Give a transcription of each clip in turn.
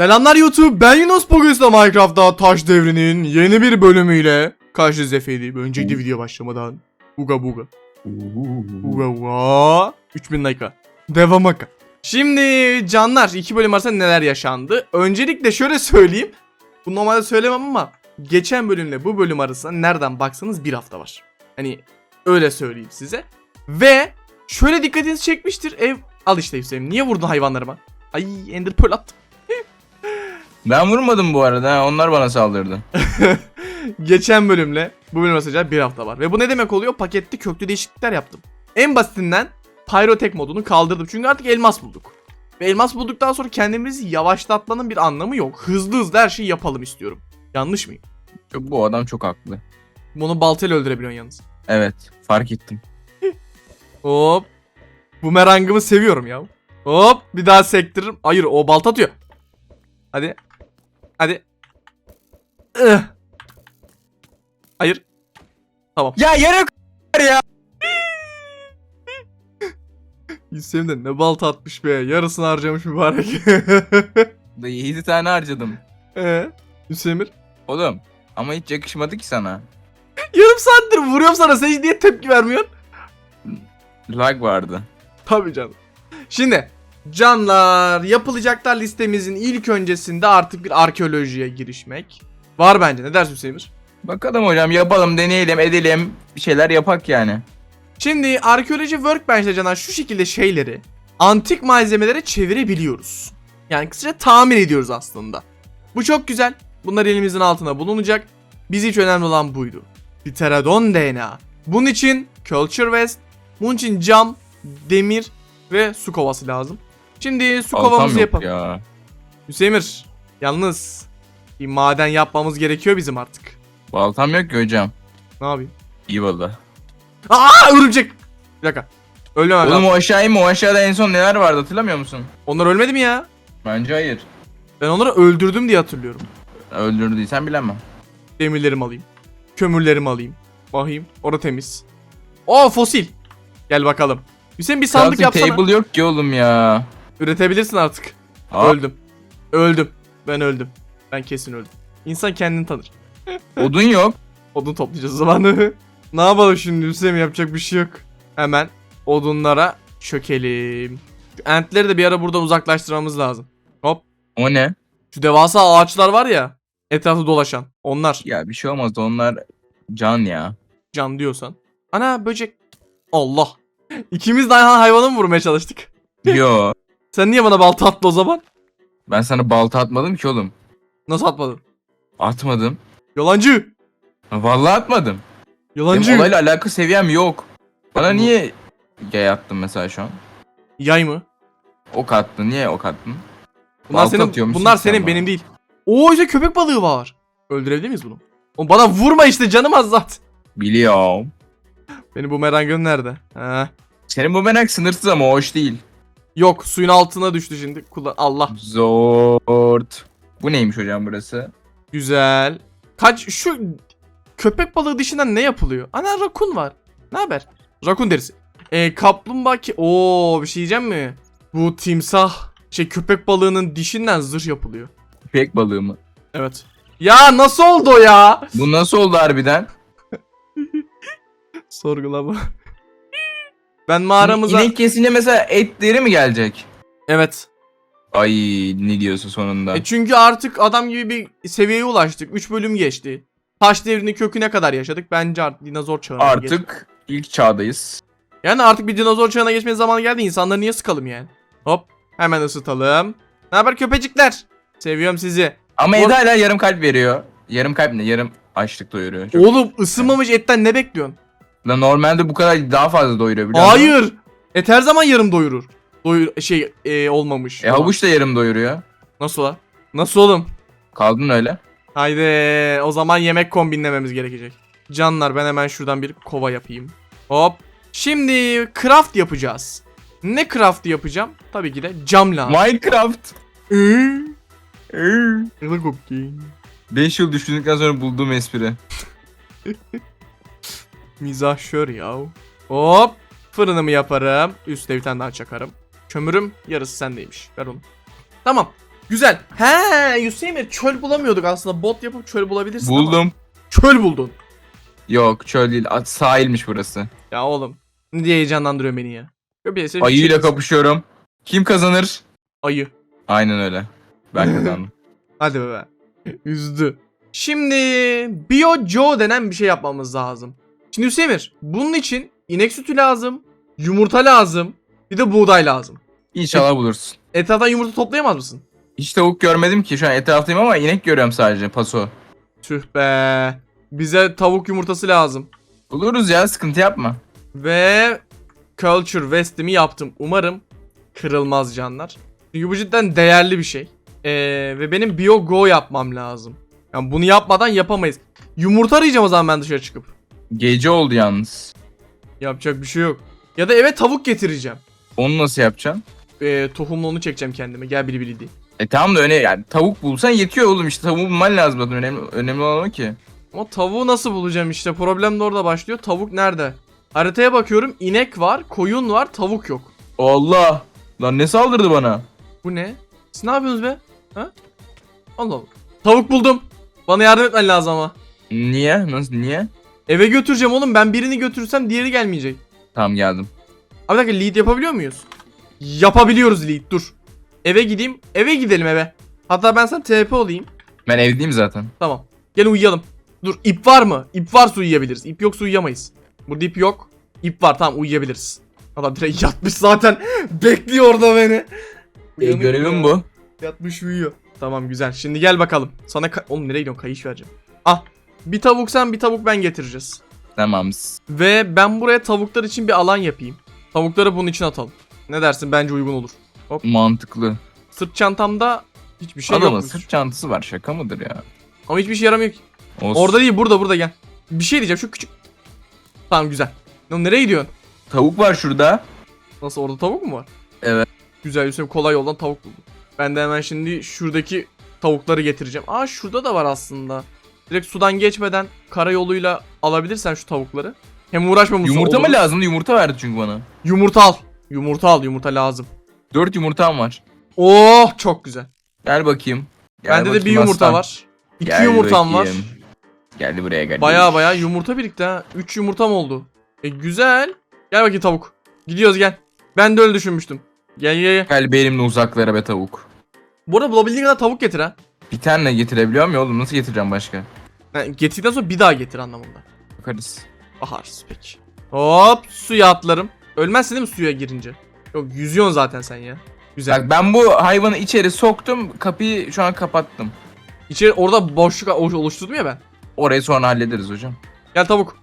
Selamlar YouTube ben Yunus. Bugün Minecraft'ta taş devrinin yeni bir bölümüyle karşınızda Efe'ydim. Öncelikle video başlamadan. Uga buga. Uga uga. 3000 like. Devamı Şimdi canlar iki bölüm arasında neler yaşandı? Öncelikle şöyle söyleyeyim. Bu normalde söylemem ama Geçen bölümle bu bölüm arasında nereden baksanız bir hafta var. Hani öyle söyleyeyim size. Ve şöyle dikkatinizi çekmiştir. Ev Al işte Hüseyin. Niye vurdun hayvanlarıma Ay Ender Pearl attım Ben vurmadım bu arada. Onlar bana saldırdı. Geçen bölümle bu bölüm arasında bir hafta var. Ve bu ne demek oluyor? Pakette köklü değişiklikler yaptım. En basitinden Pyrotek modunu kaldırdım. Çünkü artık elmas bulduk. Ve elmas bulduktan sonra kendimizi yavaşlatmanın bir anlamı yok. Hızlı hızlı her şeyi yapalım istiyorum. Yanlış mıyım? Çok bu adam çok haklı. Bunu baltayla öldürebiliyorsun yalnız. Evet, fark ettim. Hop. Bumerangımı seviyorum ya. Hop bir daha sektiririm. Hayır o balta atıyor. Hadi. Hadi. Ih. Hayır. Tamam. Ya yere ya. Hüseyin de ne balta atmış be. Yarısını harcamış mübarek. 7 tane harcadım. Eee? Hüseyin Oğlum ama hiç yakışmadı ki sana. Yarım saattir vuruyorum sana. Sen hiç niye tepki vermiyorsun? Lag vardı. Tabii canım. Şimdi canlar yapılacaklar listemizin ilk öncesinde artık bir arkeolojiye girişmek. Var bence. Ne dersin Hüseyin Bakalım hocam yapalım, deneyelim, edelim. Bir şeyler yapak yani. Şimdi arkeoloji workbench'te canan şu şekilde şeyleri antik malzemelere çevirebiliyoruz. Yani kısaca tamir ediyoruz aslında. Bu çok güzel. Bunlar elimizin altına bulunacak. Biz hiç önemli olan buydu. Pterodon DNA. Bunun için Culture West, bunun için cam, demir ve su kovası lazım. Şimdi su Baltam kovamızı yok yapalım. Ya. Hüseyinir, yalnız bir maden yapmamız gerekiyor bizim artık. Baltam yok ki hocam. Ne yapayım? İyi valla. Aa örümcek. Bir dakika. Ölmem Oğlum lazım. o aşağı inme. O aşağıda en son neler vardı hatırlamıyor musun? Onlar ölmedi mi ya? Bence hayır. Ben onları öldürdüm diye hatırlıyorum. Öldürdüysen bilemem. Demirlerimi alayım. Kömürlerimi alayım. Bakayım. Orada temiz. Oo fosil. Gel bakalım. Hüseyin bir sandık Crafting yapsana. table yok ki oğlum ya. Üretebilirsin artık. Aa, Öldüm. Öldüm. Ben öldüm. Ben kesin öldüm. İnsan kendini tanır. Odun yok. Odun toplayacağız o zaman. ne yapalım şimdi Hüseyin yapacak bir şey yok. Hemen odunlara çökelim. Şu entleri de bir ara buradan uzaklaştırmamız lazım. Hop. O ne? Şu devasa ağaçlar var ya. Etrafta dolaşan. Onlar. Ya bir şey olmaz da onlar can ya. Can diyorsan. Ana böcek. Allah. İkimiz de aynı hayvanı mı vurmaya çalıştık? Yo. Sen niye bana balta attı o zaman? Ben sana balta atmadım ki oğlum. Nasıl atmadın? Atmadım. Yalancı. Vallahi atmadım. Yalancı. Benim olayla alakalı seviyem yok. Bana niye yay attın mesela şu an? Yay mı? Ok attın. Niye ok attın? Bunlar Balta senin, bunlar sen senin benim değil. Oo işte köpek balığı var. Öldürebilir miyiz bunu? Oğlum bana vurma işte canım az zat. Biliyorum. Benim bu merangım nerede? Ha. Senin bu merak sınırsız ama hoş değil. Yok suyun altına düştü şimdi. Kullan Allah. Zort. Bu neymiş hocam burası? Güzel. Kaç şu köpek balığı dışından ne yapılıyor? Ana rakun var. Ne haber? Rakun derisi. E, kaplumbağa ki... Oo bir şey diyeceğim mi? Bu timsah şey köpek balığının dişinden zırh yapılıyor. Köpek balığı mı? Evet. Ya nasıl oldu o ya? Bu nasıl oldu harbiden? Sorgulama. Ben mağaramıza... İnek kesince mesela etleri mi gelecek? Evet. Ay ne diyorsun sonunda? E çünkü artık adam gibi bir seviyeye ulaştık. 3 bölüm geçti. Taş devrinin köküne kadar yaşadık. Bence artık dinozor çağına Artık ilk çağdayız. Yani artık bir dinozor çağına geçme zamanı geldi. İnsanları niye sıkalım yani? Hop. Hemen ısıtalım. Ne haber köpecikler? Seviyorum sizi. Ama Eda hala yarım kalp veriyor. Yarım kalp ne? Yarım açlık doyuruyor. Çok... Oğlum ısınmamış etten ne bekliyorsun? Lan normalde bu kadar daha fazla doyuruyor biliyor musun? Hayır. Et her zaman yarım doyurur. Doyur şey e, olmamış. E havuç da yarım doyuruyor. Nasıl la? Nasıl oğlum? Kaldın öyle. Haydi o zaman yemek kombinlememiz gerekecek. Canlar ben hemen şuradan bir kova yapayım. Hop. Şimdi craft yapacağız. Ne craft yapacağım? Tabii ki de cam lazım. Minecraft. Okey. 5 yıl düşündükten sonra bulduğum espri. Mizah şör ya. Hop. Fırınımı yaparım. Üste bir tane daha çakarım. Kömürüm yarısı sendeymiş. Ver onu. Tamam. Güzel. He Hüseyin çöl bulamıyorduk aslında. Bot yapıp çöl bulabilirsin ama. Buldum. Çöl buldun. Yok çöl değil. Sahilmiş burası. Ya oğlum. Ne diye heyecanlandırıyor beni ya. Şey- Ayıyla kapışıyorum. Kim kazanır? Ayı. Aynen öyle. Ben kazandım. Hadi be. Üzdü. Şimdi Bio Joe denen bir şey yapmamız lazım. Şimdi Hüseyin bunun için inek sütü lazım, yumurta lazım, bir de buğday lazım. İnşallah bulursun. Etraftan yumurta toplayamaz mısın? Hiç tavuk görmedim ki. Şu an etraftayım ama inek görüyorum sadece. Paso. Tüh be. Bize tavuk yumurtası lazım. Buluruz ya sıkıntı yapma. Ve Culture West'imi yaptım. Umarım kırılmaz canlar. Çünkü bu cidden değerli bir şey. Ee, ve benim Bio Go yapmam lazım. Yani bunu yapmadan yapamayız. Yumurta arayacağım o zaman ben dışarı çıkıp. Gece oldu yalnız. Yapacak bir şey yok. Ya da eve tavuk getireceğim. Onu nasıl yapacaksın? Ee, tohumlu onu çekeceğim kendime. Gel bili bili diye. E tamam da öne yani tavuk bulsan yetiyor oğlum işte tavuğu bulman lazım zaten önemli, önemli olan o ki. Ama tavuğu nasıl bulacağım işte. Problem de orada başlıyor. Tavuk nerede? Haritaya bakıyorum. İnek var, koyun var, tavuk yok. Allah! Lan ne saldırdı bana? Bu ne? Siz ne yapıyorsunuz be? Ha? Allah Allah. Tavuk buldum. Bana yardım etmen lazım ama. Niye? Nasıl niye? Eve götüreceğim oğlum. Ben birini götürürsem diğeri gelmeyecek. Tamam geldim. Abi bir dakika lead yapabiliyor muyuz? Yapabiliyoruz lead. Dur. Eve gideyim. Eve gidelim eve. Hatta ben sana TP olayım. Ben evdeyim zaten. Tamam. Gel uyuyalım. Dur ip var mı? İp varsa uyuyabiliriz. İp yoksa uyuyamayız. Burada ip yok. İp var tamam uyuyabiliriz. Adam direkt yatmış zaten. Bekliyor orada beni. E, görevim bu. Yatmış uyuyor. Tamam güzel. Şimdi gel bakalım. Sana Oğlum nereye gidiyorsun? Kayış vereceğim. Ah. Bir tavuk sen bir tavuk ben getireceğiz. Tamam. Ve ben buraya tavuklar için bir alan yapayım. Tavukları bunun için atalım. Ne dersin? Bence uygun olur. Mantıklı. Sırt çantamda hiçbir şey Adamın yokmuş. sırt çantası var şaka mıdır ya? Ama hiçbir şey yaramıyor ki. Olsun. Orada değil burada burada gel. Bir şey diyeceğim şu küçük. Tamam güzel. Lan nereye gidiyorsun? Tavuk var şurada. Nasıl orada tavuk mu var? Evet. Güzel Hüseyin kolay yoldan tavuk buldum. Ben de hemen şimdi şuradaki tavukları getireceğim. Aa şurada da var aslında. Direkt sudan geçmeden karayoluyla alabilirsen şu tavukları. Hem uğraşmamışsın. Yumurta mı olur. lazımdı? Yumurta verdi çünkü bana. Yumurta al. Yumurta al. Yumurta lazım. 4 yumurtam var. Oh çok güzel. Gel bakayım. Gel Bende de bir bakayım yumurta aslan. var. İki Gel yumurtam var. bakayım. Gel buraya gel. Baya baya yumurta birikti ha. 3 yumurtam oldu. E güzel. Gel bakayım tavuk. Gidiyoruz gel. Ben de öyle düşünmüştüm. Gel gel gel. Gel benimle uzaklara be tavuk. Bu arada bulabildiğin kadar tavuk getir ha. Bir tane getirebiliyor muyum oğlum? Nasıl getireceğim başka? Yani getirdikten sonra bir daha getir anlamında. Bakarız. Bahar peki. Hop suya atlarım. Ölmezsin değil mi suya girince? Yok yüzüyorsun zaten sen ya. Güzel. Bak ben bu hayvanı içeri soktum. Kapıyı şu an kapattım. İçeri orada boşluk oluş- oluşturdum ya ben. Orayı sonra hallederiz hocam. Gel tavuk.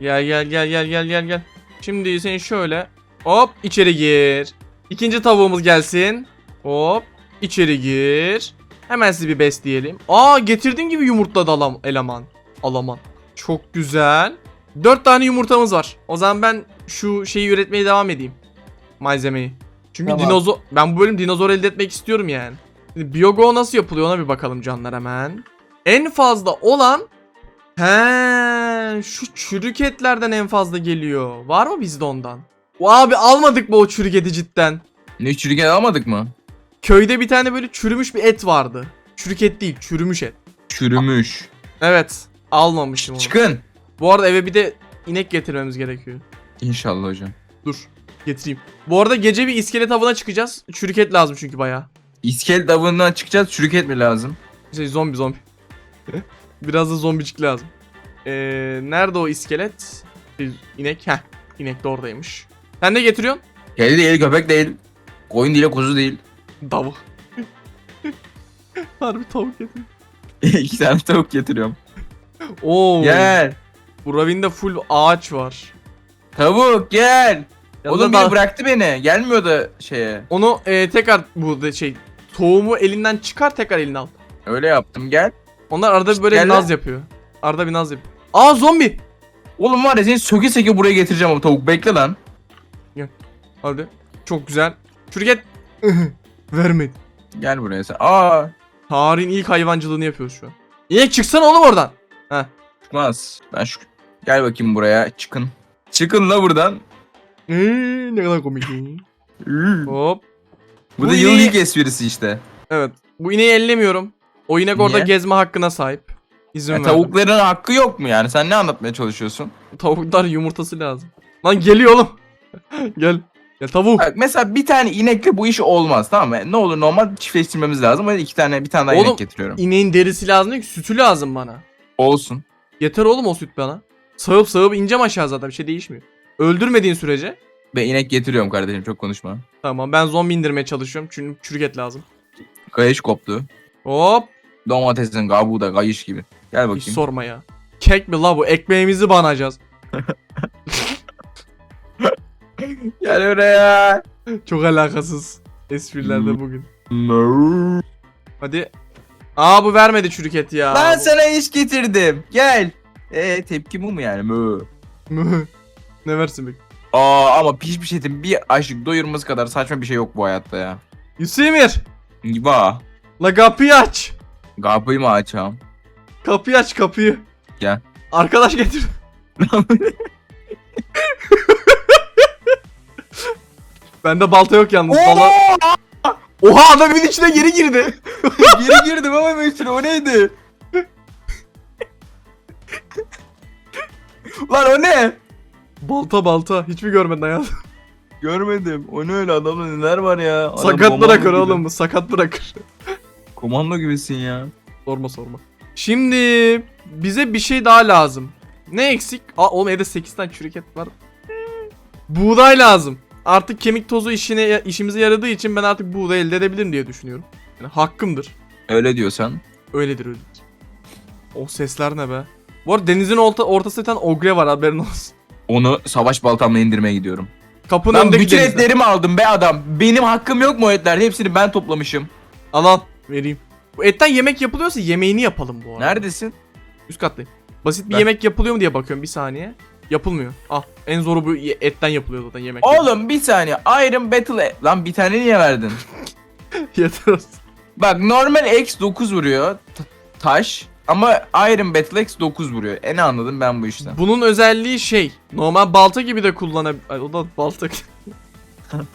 Gel gel gel gel gel gel gel. Şimdi sen şöyle hop içeri gir. İkinci tavuğumuz gelsin. Hop içeri gir. Hemen sizi bir besleyelim. Aa getirdiğim gibi yumurtladı alam eleman. Alaman. Çok güzel. Dört tane yumurtamız var. O zaman ben şu şeyi üretmeye devam edeyim. Malzemeyi. Çünkü Tamam. dinozor ben bu bölüm dinozor elde etmek istiyorum yani. Şimdi Biogo nasıl yapılıyor ona bir bakalım canlar hemen. En fazla olan He, şu çürük etlerden en fazla geliyor. Var mı bizde ondan? O abi almadık mı o çürük eti cidden? Ne çürügen almadık mı? Köyde bir tane böyle çürümüş bir et vardı. Çürük et değil, çürümüş et. Çürümüş. Evet, almamışım onu. Çıkın. Bu arada eve bir de inek getirmemiz gerekiyor. İnşallah hocam. Dur, getireyim. Bu arada gece bir iskelet avına çıkacağız. Çürük et lazım çünkü bayağı. İskelet avından çıkacağız. Çürük et mi lazım? Şey zombi zombi. Biraz da zombicik lazım. Ee, nerede o iskelet? Şey, İnek, heh. İnek de oradaymış. Sen ne getiriyorsun? Kedi değil, köpek değil. Koyun değil, kuzu değil. Tavuk. Harbi tavuk getir. İki tane tavuk getiriyorum. Oo. Gel. Bu ravinde full ağaç var. Tavuk gel. Yanında Oğlum da- biri bıraktı beni. Gelmiyor da şeye. Onu e, tekrar bu da şey tohumu elinden çıkar tekrar eline al. Öyle yaptım gel. Onlar arada bir böyle Gel naz lan. yapıyor. Arada bir naz yapıyor. Aa zombi. Oğlum var ya seni söke söke buraya getireceğim o tavuk. Bekle lan. Hadi. Çok güzel. Şuraya Vermedi. Gel buraya sen. Aa. Tarihin ilk hayvancılığını yapıyoruz şu an. İnek çıksana oğlum oradan. Çıkmaz. Ben şu... Gel bakayım buraya. Çıkın. Çıkın la buradan. Ee, ne kadar komik. Üü. Hop. Bu Bu da ineği- ilk esprisi işte. Evet. Bu ineği ellemiyorum. O inek orada Niye? gezme hakkına sahip. İzin Ya, verdim. tavukların hakkı yok mu yani? Sen ne anlatmaya çalışıyorsun? Tavuklar yumurtası lazım. Lan geliyor oğlum. Gel. Gel tavuk. Bak mesela bir tane inekle bu iş olmaz tamam mı? Ne olur normal çiftleştirmemiz lazım. Hadi iki tane bir tane daha Oğlum, inek getiriyorum. İneğin derisi lazım değil ki sütü lazım bana. Olsun. Yeter oğlum o süt bana. Sağıp sağıp ineceğim aşağı zaten bir şey değişmiyor. Öldürmediğin sürece. Ve inek getiriyorum kardeşim çok konuşma. Tamam ben zombi indirmeye çalışıyorum çünkü çürük et lazım. Kayış koptu. Hop. Domatesin kabuğu da kayış gibi. Gel Hiç bakayım. sorma ya. Kek mi la bu? Ekmeğimizi banacağız. Gel oraya. Çok alakasız esprilerde Hmm. bugün. No. Hadi. Aa bu vermedi çürük et ya. Ben sana iş getirdim. Gel. E tepki bu mu yani? Mö. ne versin peki? Aa ama pişmiş etin bir açlık doyurması kadar saçma bir şey yok bu hayatta ya. Yusemir. Giba. La kapıyı aç. Kapıyı mı açam? Kapıyı aç kapıyı. Gel. Arkadaş getir. Bende balta yok yalnız. Bala... Oha adam evin içine geri girdi. Geri girdim ama üstüne o neydi? Lan o ne? balta balta. Hiç mi görmedin hayatım? Görmedim. O ne öyle adamda neler var ya. Adam Sakat komando bırakır gibi. oğlum bu. Sakat bırakır. Komando gibisin ya. Sorma sorma. Şimdi bize bir şey daha lazım. Ne eksik? Aa oğlum evde 8 tane çürük et var. Buğday lazım. Artık kemik tozu işine işimize yaradığı için ben artık buğday elde edebilirim diye düşünüyorum. Yani hakkımdır. Öyle diyorsan. Öyledir öyledir. O sesler ne be? Bu arada denizin orta, ortasında bir tane ogre var haberin olsun. Onu savaş baltamla indirmeye gidiyorum. Kapının Ben önündeki bütün denizden. etlerimi aldım be adam. Benim hakkım yok mu o etler? Hepsini ben toplamışım. Al al vereyim. Bu etten yemek yapılıyorsa yemeğini yapalım bu arada. Neredesin? Üst kattayım. Basit bir Ben- yemek yapılıyor mu diye bakıyorum bir saniye. Yapılmıyor. Ah en zoru bu ye- etten yapılıyor zaten yemek. Oğlum bir saniye. Iron Battle... E- Lan bir tane niye verdin? Yeter olsun. Bak normal X 9 vuruyor. t- taş. Ama Iron Battle X 9 vuruyor. E ne anladım ben bu işten? Bunun özelliği şey. Normal balta gibi de kullanabilir. O da balta.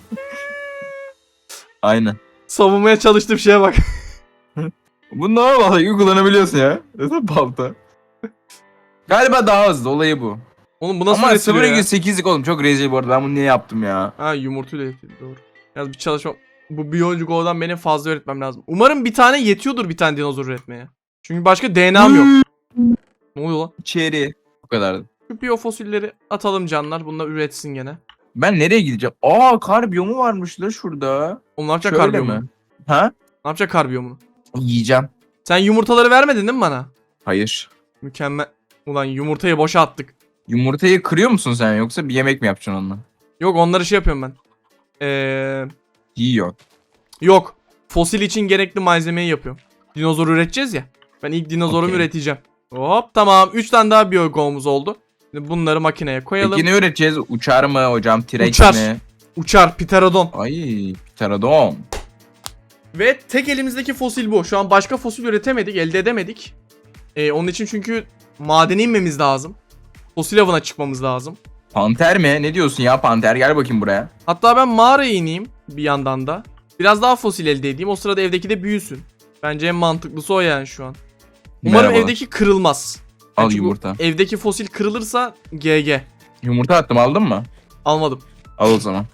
Aynen. Savunmaya çalıştığım şeye bak. Bu normal gibi kullanabiliyorsun ya. Zaten balta. Galiba daha hızlı olayı bu. Oğlum bu nasıl Ama üretiliyor ya? 0.8'lik oğlum çok rezil bu arada ben bunu niye yaptım ya? Ha yumurtayla üretiliyor doğru. Yalnız bir çalışma. Bu biyolojik odadan benim fazla üretmem lazım. Umarım bir tane yetiyordur bir tane dinozor üretmeye. Çünkü başka DNA'm yok. ne oluyor lan? İçeri. Bu kadardı. Şu biyofosilleri atalım canlar. Bunlar üretsin gene. Ben nereye gideceğim? Aa kar biyomu varmış la şurada. Oğlum ne yapacak Şöyle karbiyomunu? mi? Ha? Ne yapacak karbiyomunu? Yiyeceğim. Sen yumurtaları vermedin değil mi bana? Hayır. Mükemmel. Ulan yumurtayı boşa attık. Yumurtayı kırıyor musun sen yoksa bir yemek mi yapacaksın onunla? Yok onları şey yapıyorum ben. Eee... Yiyor. Yok. Fosil için gerekli malzemeyi yapıyorum. Dinozor üreteceğiz ya. Ben ilk dinozorumu Okey. üreteceğim. Hop tamam. 3 tane daha biyogomuz oldu. Şimdi bunları makineye koyalım. Peki ne üreteceğiz? Uçar mı hocam? T-Rex Uçar. mi? Uçar. Pterodon. Ay pterodon. Ve tek elimizdeki fosil bu. Şu an başka fosil üretemedik. Elde edemedik. Ee, onun için çünkü madene inmemiz lazım. Fosil avına çıkmamız lazım. Panter mi? Ne diyorsun ya panter? Gel bakayım buraya. Hatta ben mağaraya ineyim bir yandan da. Biraz daha fosil elde edeyim. O sırada evdeki de büyüsün. Bence en mantıklısı o yani şu an. Umarım Merhabalar. evdeki kırılmaz. Al Çünkü yumurta. Evdeki fosil kırılırsa GG. Yumurta attım aldın mı? Almadım. Al o zaman.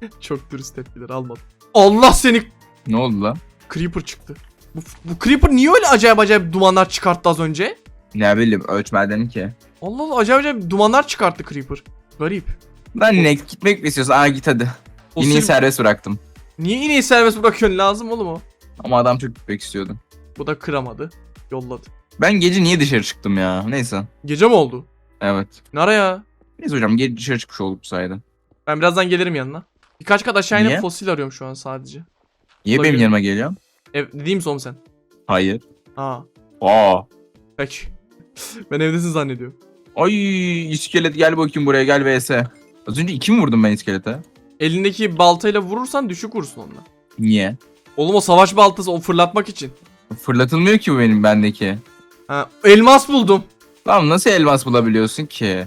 Çok dürüst tepkiler almadım. Allah seni Ne oldu lan? Creeper çıktı. Bu, bu Creeper niye öyle acayip acayip dumanlar çıkarttı az önce? Ne bileyim ölçmeden ki. Allah Allah acayip acayip dumanlar çıkarttı Creeper. Garip. Lan ne gitmek mi istiyorsun? Aa git hadi. Fosil... İneği serbest bıraktım. Niye ineği serbest bırakıyorsun lazım oğlum o? Ama adam çok gitmek istiyordu. Bu da kıramadı. Yolladı. Ben gece niye dışarı çıktım ya? Neyse. Gece mi oldu? Evet. Nara ya? Neyse hocam gece dışarı çıkmış olduk bu sayede. Ben birazdan gelirim yanına. Birkaç kat aşağı inip Niye? fosil arıyorum şu an sadece. Niye Olabilir. benim yanıma geliyorsun? Ev, dediğim son sen. Hayır. Aa. Aa. Peki. ben evdesin zannediyorum. Ay iskelet gel bakayım buraya gel vs. Az önce iki mi vurdum ben iskelete? Elindeki baltayla vurursan düşük vursun onunla. Niye? Oğlum o savaş baltası o fırlatmak için. Fırlatılmıyor ki bu benim bendeki. Ha, elmas buldum. Lan nasıl elmas bulabiliyorsun ki?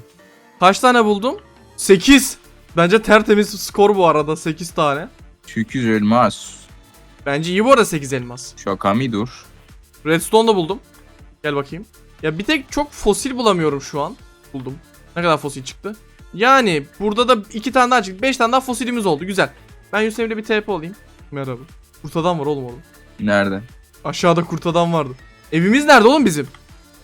Kaç tane buldum? 8. Bence tertemiz skor bu arada 8 tane. 800 elmas. Bence iyi bu arada 8 elmas. Şaka mı dur? Redstone da buldum. Gel bakayım. Ya bir tek çok fosil bulamıyorum şu an. Buldum. Ne kadar fosil çıktı? Yani burada da iki tane daha çıktı. 5 tane daha fosilimiz oldu. Güzel. Ben Yusuf Emre bir TP olayım. Merhaba. Kurt adam var oğlum oğlum. Nerede? Aşağıda kurt adam vardı. Evimiz nerede oğlum bizim?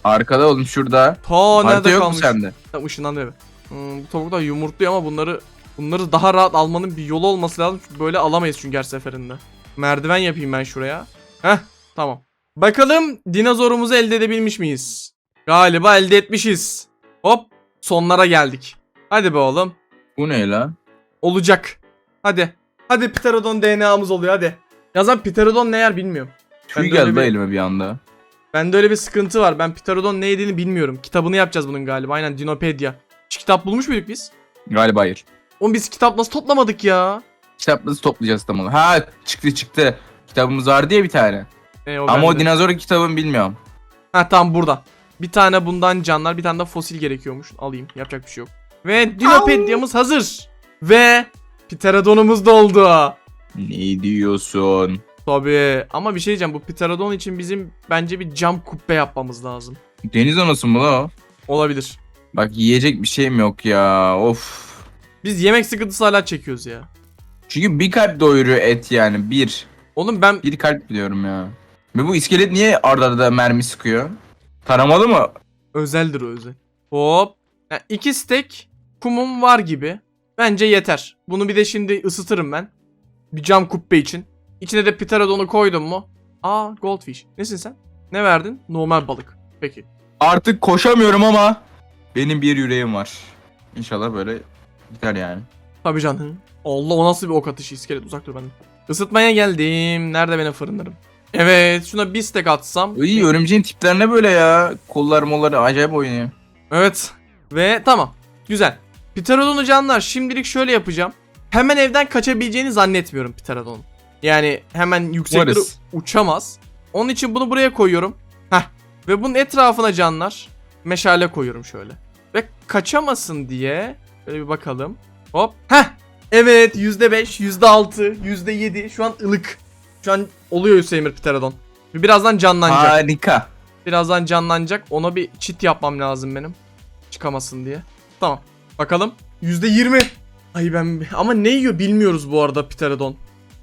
Arkada oğlum şurada. Ta Harita nerede yok mu kalmış? sende? Tam ışınlandı eve. Hmm, bu tavuklar yumurtluyor ama bunları bunları daha rahat almanın bir yolu olması lazım. Çünkü böyle alamayız çünkü her seferinde. Merdiven yapayım ben şuraya. Heh tamam. Bakalım dinozorumuzu elde edebilmiş miyiz? Galiba elde etmişiz. Hop sonlara geldik. Hadi be oğlum. Bu ne la? Olacak. Hadi. Hadi Pterodon DNA'mız oluyor hadi. Yazan Pterodon ne yer bilmiyorum. Tüy Ben de öyle geldi bir- elime bir anda. Bende öyle bir sıkıntı var. Ben Pterodon ne yediğini bilmiyorum. Kitabını yapacağız bunun galiba. Aynen Dinopedia. Hiç kitap bulmuş muyduk biz? Galiba hayır. Oğlum biz kitap nasıl toplamadık ya? Kitapları toplayacağız tam olarak. Ha çıktı çıktı. Kitabımız var diye bir tane. E, o Ama o dinozor kitabını bilmiyorum. Ha tamam burada. Bir tane bundan canlar, bir tane de fosil gerekiyormuş. Alayım. Yapacak bir şey yok. Ve Dinopedia'mız hazır. Ve Pterodon'umuz da oldu. Ne diyorsun? Tabii. Ama bir şey diyeceğim. Bu Pterodon için bizim bence bir cam kubbe yapmamız lazım. Deniz anası mı la o? Olabilir. Bak yiyecek bir şeyim yok ya. Of. Biz yemek sıkıntısı hala çekiyoruz ya. Çünkü bir kalp doyuruyor et yani. Bir. Oğlum ben Bir kalp biliyorum ya. Ve bu iskelet niye arda arda mermi sıkıyor? Taramalı mı? özeldir o özel. Hop. Ya iki stek kumum var gibi. Bence yeter. Bunu bir de şimdi ısıtırım ben. Bir cam kubbe için. İçine de pterodonu koydum mu? Aa goldfish. Nesin sen? Ne verdin? Normal balık. Peki. Artık koşamıyorum ama benim bir yüreğim var. İnşallah böyle gider yani. Tabii canım. Allah o nasıl bir ok atışı iskelet uzak dur benden. Isıtmaya geldim. Nerede benim fırınlarım? Evet şuna bir stek atsam. İyi örümceğin tiplerine böyle ya. Kollar molları acayip oynuyor. Evet. Ve tamam. Güzel. Pterodon'u canlar şimdilik şöyle yapacağım. Hemen evden kaçabileceğini zannetmiyorum Pterodon'un. Yani hemen yükseklere Umarız. uçamaz. Onun için bunu buraya koyuyorum. Heh. Ve bunun etrafına canlar meşale koyuyorum şöyle. Ve kaçamasın diye böyle bir bakalım. Hop. Heh. Evet %5, %6, %7 şu an ılık. Şu an oluyor Hüseyin Pterodon. Birazdan canlanacak. Harika. Birazdan canlanacak. Ona bir çit yapmam lazım benim. Çıkamasın diye. Tamam. Bakalım. %20. Ay ben ama ne yiyor bilmiyoruz bu arada Pterodon.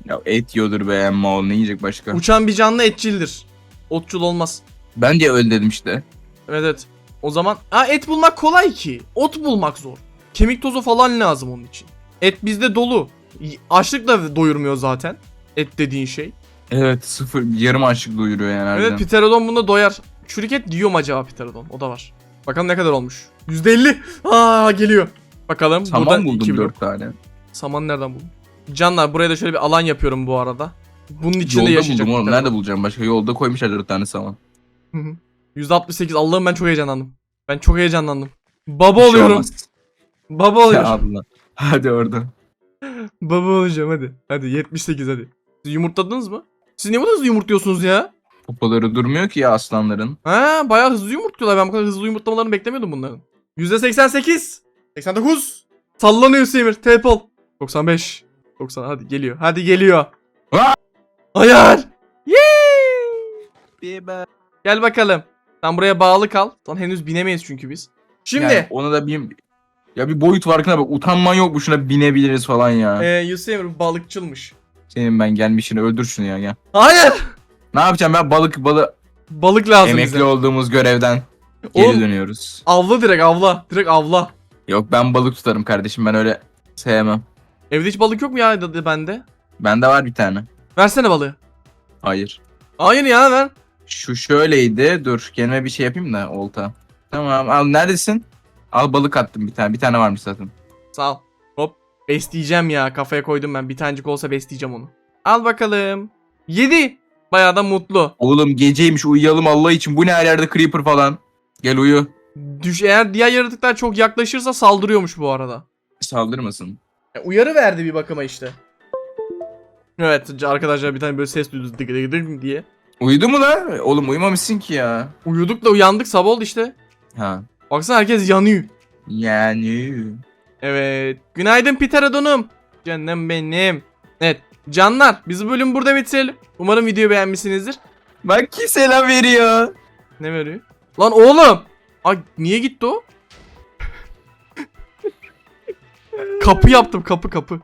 Ya et yiyordur be o ne yiyecek başka? Uçan bir canlı etçildir. Otçul olmaz. Ben de öyle dedim işte. Evet evet. O zaman ha, et bulmak kolay ki. Ot bulmak zor. Kemik tozu falan lazım onun için. Et bizde dolu. Y- Açlık da doyurmuyor zaten. Et dediğin şey. Evet sıfır yarım açlık doyuruyor yani harbiden. Evet Pterodon bunda doyar. Çürük et diyor mu acaba Pterodon? O da var. Bakalım ne kadar olmuş. %50. Aa geliyor. Bakalım. Saman buradan buldum iki blok. 4 tane. Saman nereden buldun? Canlar buraya da şöyle bir alan yapıyorum bu arada. Bunun içinde Yolda yaşayacak. buldum oğlum. Nerede bulacağım başka? Yolda koymuşlar 4 tane saman. Hı hı. %68. Allah'ım ben çok heyecanlandım. Ben çok heyecanlandım. Baba şey oluyorum. olmaz. Baba Ya oluyorum. Allah. Hadi orada. Baba olacağım hadi. Hadi 78 hadi. Siz yumurtladınız mı? Siz niye bu kadar hızlı yumurtluyorsunuz ya? Popoları durmuyor ki ya aslanların. Ha bayağı hızlı yumurtluyorlar. Ben bu kadar hızlı yumurtlamalarını beklemiyordum bunların. %88. 89. Sallanıyor Semir. Tepol. 95. 90 hadi geliyor. Hadi geliyor. Ha! Hayır. Yee! Gel bakalım. Sen buraya bağlı kal. Lan henüz binemeyiz çünkü biz. Şimdi Yani ona da bir ya bir boyut farkına bak. Utanman yok mu şuna binebiliriz falan ya. Ee, Yusuf Emre balıkçılmış. Senin ben gelmişini öldür şunu ya gel. Hayır. Ne yapacağım ben balık balı Balık lazım emekli bize. olduğumuz görevden geri Oğlum- dönüyoruz. Avla direkt avla. Direkt avla. Yok ben balık tutarım kardeşim ben öyle sevmem. Evde hiç balık yok mu ya dedi bende? Bende var bir tane. Versene balığı. Hayır. Hayır ya ver. Şu şöyleydi. Dur kendime bir şey yapayım da olta. Tamam al neredesin? Al balık attım bir tane. Bir tane varmış zaten. Sağ ol. Besleyeceğim ya. Kafaya koydum ben. Bir tanecik olsa besleyeceğim onu. Al bakalım. 7. Bayağı da mutlu. Oğlum geceymiş uyuyalım Allah için. Bu ne her yerde creeper falan. Gel uyu. Düş eğer diğer yaratıklar çok yaklaşırsa saldırıyormuş bu arada. Saldırmasın. Ya, uyarı verdi bir bakıma işte. Evet arkadaşlar bir tane böyle ses duyduk dık dık dık diye. Uyudu mu la? Oğlum uyumamışsın ki ya. Uyuduk da uyandık sabah oldu işte. Ha. Baksana herkes yanıyor. Yani. Evet. Günaydın Pterodon'um. Canım benim. Evet. Canlar biz bu bölümü burada bitirelim. Umarım videoyu beğenmişsinizdir. Bak ki selam veriyor. Ne veriyor? Lan oğlum. Ay niye gitti o? kapı yaptım kapı kapı.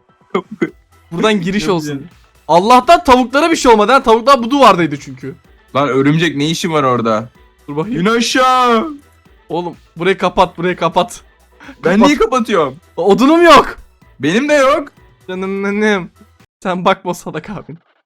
Buradan giriş olsun. Allah'tan tavuklara bir şey olmadı ha. Tavuklar bu duvardaydı çünkü. Lan örümcek ne işin var orada? Dur bakayım. İn aşağı. Oğlum burayı kapat burayı kapat. Ben niye kapatıyorum? Odunum yok. Benim de yok. Canım benim. Sen bakma Sadak abin.